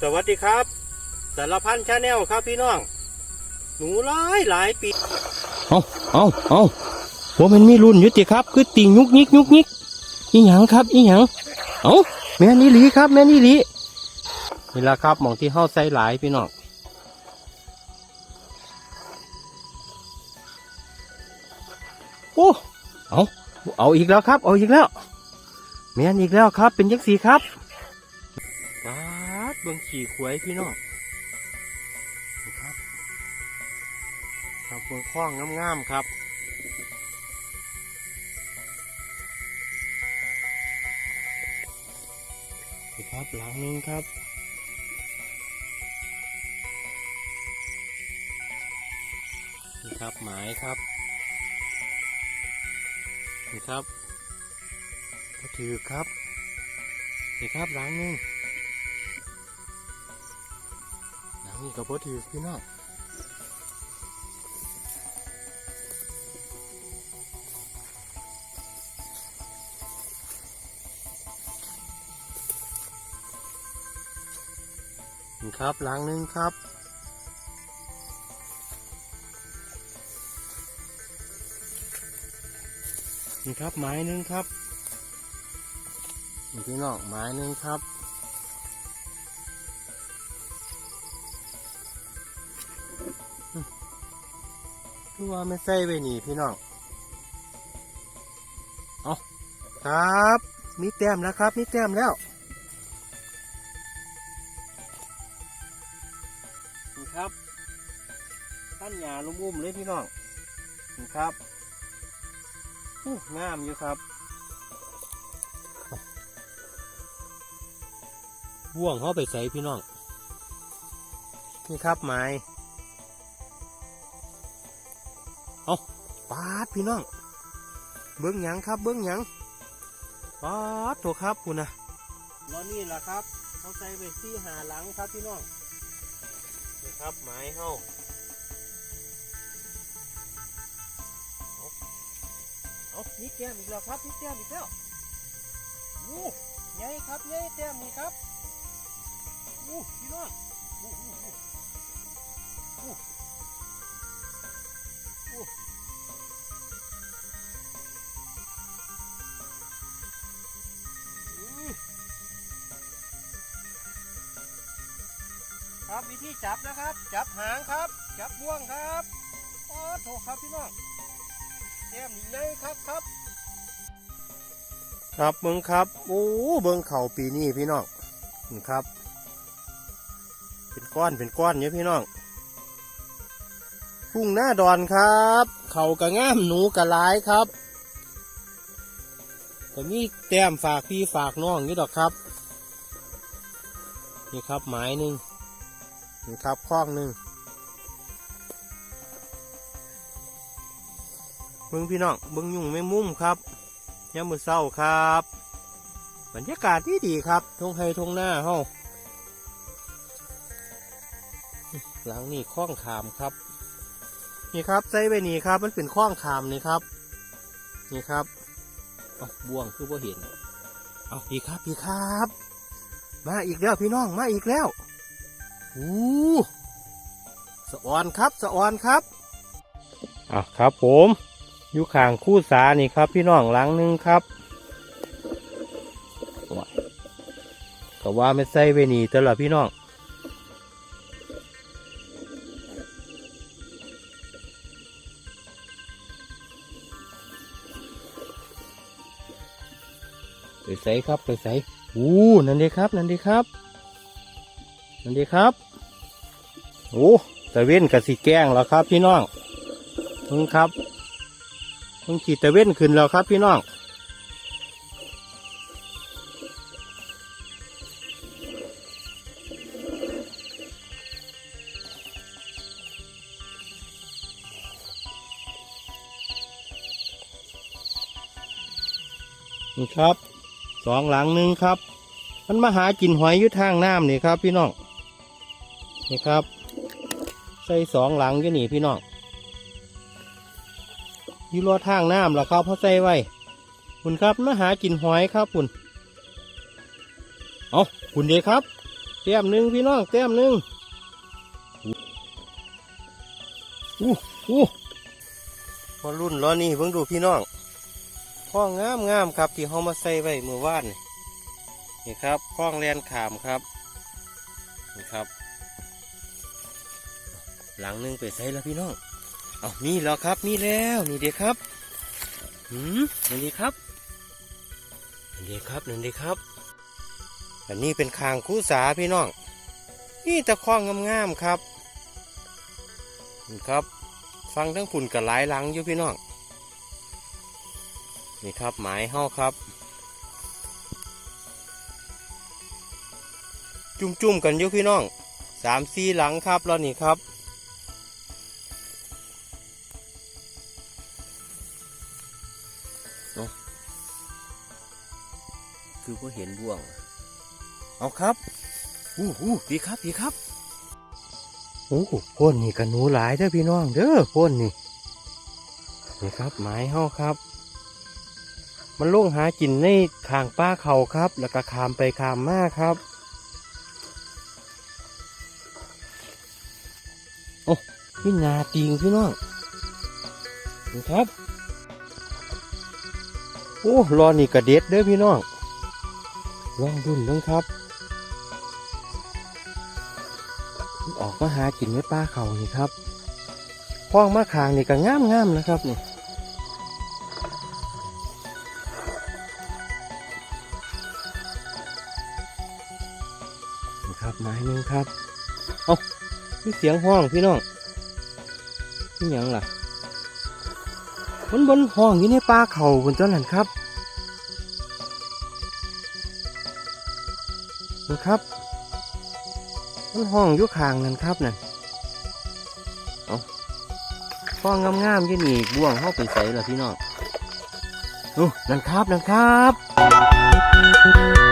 สวัสดีครับ สารพันชาแนลครับพี่น้อง หนูหลายหลายปีเอาเอาเอาว่ามันมีรุ่นยุติครับ คือติงยุกยิกยุกยิกอีหยังครับ อีหยังเอาแม่นี่หลีครับแม่นี่หลีนี่ละครับหมองที่เฮาใส่หลายพี่น้องโอ้เอาเอาอีกแล้วครับ เอาอีกแล้วแม่นอีกแล้วครับ เป็นยักษ์สีครับ บิ่งขี่ขวยพี่น้องนี่ครับ ครับเบิ่งคล้องงามๆครับนี่ครับหลังหนึงครับนี่ครับหมายครับนี่ครับก็ถือครับนี่ครับหลังหนึง นี้ก็พอถือพี่น้องครับหลังหนึงครับนี่ครับไม้หนึ่งครับพี่น้องไม้หนึ่งครับ ดูว่าไม่ใส่ไปนี่พี่น้อง เอาครับ มีแต้มแล้วครับ มีแต้มแล้วนี่ครับท่านหยาลุ่มอุ้มเลยพี่น้องนี่ครับอู้งามอยู่ครับบ่วงเขาไปใส่พี่น้อง นี่ครับไม้ เอาปาดพี่น้อง เบิ้งหยังครับ เบิ้งหยังปาดตัวครับคุณนะแล้วนี่แหละครับเขาใส่ไปซี่หาหลังครับพี่น้องนี่ครับไม้เขาเอานี่แก้มอีกแล้วครับนี่แก้มอีกแล้วอู้ใหญ่ครับใหญ่แก้มนี่ครับอู้พี่น้องอู้อู้อู้อู้อู้ ครับวิธีจับนะครับ จับหางครับ จับบ่วงครับอ๋อโถครับพี่น้องแก้มนี่เลยครับครับ ครับเบิ้งครับโอ้เบิ้งเข่าปีนี้พี่น้องนี่ครับ เป็นก้อนเป็นก้อนเนี่ยพี่น้องทุ่งหน้าดอนครับ เข่ากระง่ามหนูกระลายครับก็มีแต้มฝากพี่ฝากน้องอยู่ดอกครับ นี่ครับหมายหนึ่ง นี่ครับคล้องหนึ่งเบิ้งพี่น้องเบิ้งยุ่งไม่มุ่มครับย่ามือเศร้าครับบรรยากาศที่ดีครับทงไฮทงหน้าเฮาหลังนี่คล้องขามครับ นี่ครับใส่ไปนี่ครับ มันเป็นคล้องขามนี่ครับ นี่ครับบ่วงคือบ่เห็น เอาอีกครับอีกครับ มาอีกแล้วพี่น้องมาอีกแล้ว อู้สะออนครับสะออนครับอะครับผมอยู่ข้างคู่สานี่ครับ พี่น้องหลังหนึงครับก็ว่าไม่ใส่ไปนี่แต่ละพี่น้องไปใส่ครับไปใส่อู้นั่นดีครับนั่นดีครับ นั่นดีครับโอ้ตะเว้นกับสีแก้งแล้วครับ พี่น้องนี่ครับต้องขีดตะเว้นขึ้นแล้วครับ พี่น้องนี่ครับ สองหลังหนึ่งครับ มันมาหากินหอยอยุทางน้ำนี่ครับ พี่น้อง นี่ครับ ใส่สองหลังอยู่นี่พี่น้องอยู่รอทางน้ำแล้วครับเพราะใส่ไว้คุณครับมาหากินหอยครับคุณเอาคุณเดีครับแต้มหนึ่งพี่น้องแต้มหนึ่งอู้อู้พอรุ่นล้อนี่เพิ่งดูพี่น้องข้องงามงามครับที่เขามาใส่ไว้เมื่อวานนี่ครับข้องแลนขามครับนี่ครับ หลังนึงไปใส่แล้วพี่น้อง เอามีแล้วครับ มีแล้ว นี่เด็กครับหืมนี่เด็กครับนี่เด็กครับนี่เด็กครับ อันนี้เป็นคางคู่สาพี่น้อง นี่ตะคองงามๆครับนี่ครับ ฟังทั้งฝุ่นกับหลายหลังอยู่พี่น้อง นี่ครับหมายเฮ้าครับ จุ่มๆกันอยู่พี่น้องสามสี่หลังครับแล้วนี่ครับ คือพอเห็นบ่วง เอาครับอู้หูพี่ครับพี่ครับโอ้พ่นนี่กันหนูหลายเด้อพี่น้องเด้อพ่นนี่นี่ครับไม้เฮาครับ มันลงหากินในข้างป้าเขาครับ แล้วก็ขามไปขามมาครับโอ้พี่นาติงพี่น้องนี่ครับโอ้รอนี่กระเด็ดเด้อพี่น้อง ลองดุนเบิ่งครับ ออกมาหากินในป่าเขานี่ครับคล้องมาคางนี่ก็งามงามนะครับนี่นี่ครับไม้หนึงครับ เอามีเสียงห้องพี่น้องนี่หยังล่ะมันบนห้องอยู่ในป่าเขาบนต้นนั้นครับ นะครับมันห้องอยู่ข้างนั่นครับนั่นเอาห้องงามๆยี่นี่บ่วงเข้าไปใส่ละพี่น้องโอ้นั่นครับนั่นครับ